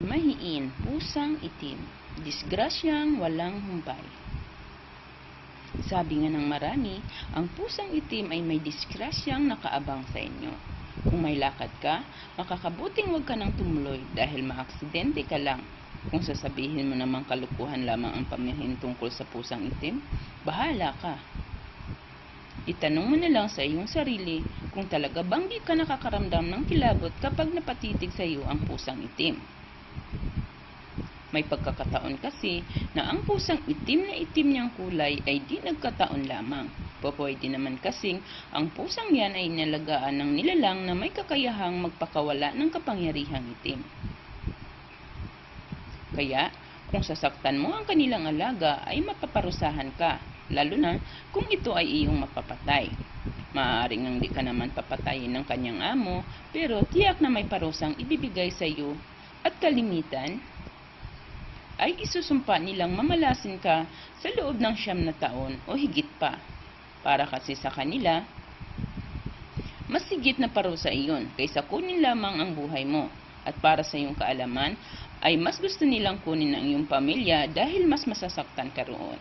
Mahiin, pusang itim, disgrasyang walang humpay. Sabi nga ng marami, ang pusang itim ay may disgrasyang nakaabang sa inyo. Kung may lakad ka, makakabuting huwag ka nang tumuloy dahil maaksidente ka lang. Kung sasabihin mo namang kalukuhan lamang ang pamihin tungkol sa pusang itim, bahala ka. Itanong mo na lang sa iyong sarili kung talaga bang di ka nakakaramdam ng kilabot kapag napatitig sa iyo ang pusang itim. May pagkakataon kasi na ang pusang itim na itim niyang kulay ay di nagkataon lamang. Pwede naman kasing ang pusang yan ay nalagaan ng nilalang na may kakayahang magpakawala ng kapangyarihang itim. Kaya, kung sasaktan mo ang kanilang alaga ay mapaparusahan ka, lalo na kung ito ay iyong mapapatay. Maaaring ang di ka naman papatayin ng kanyang amo, pero tiyak na may parusang ibibigay sa iyo at kalimitan ay isusumpa nilang mamalasin ka sa loob ng siyam na taon o higit pa. Para kasi sa kanila, mas higit na parusa iyon kaysa kunin lamang ang buhay mo. At para sa iyong kaalaman, ay mas gusto nilang kunin ang iyong pamilya dahil mas masasaktan ka roon.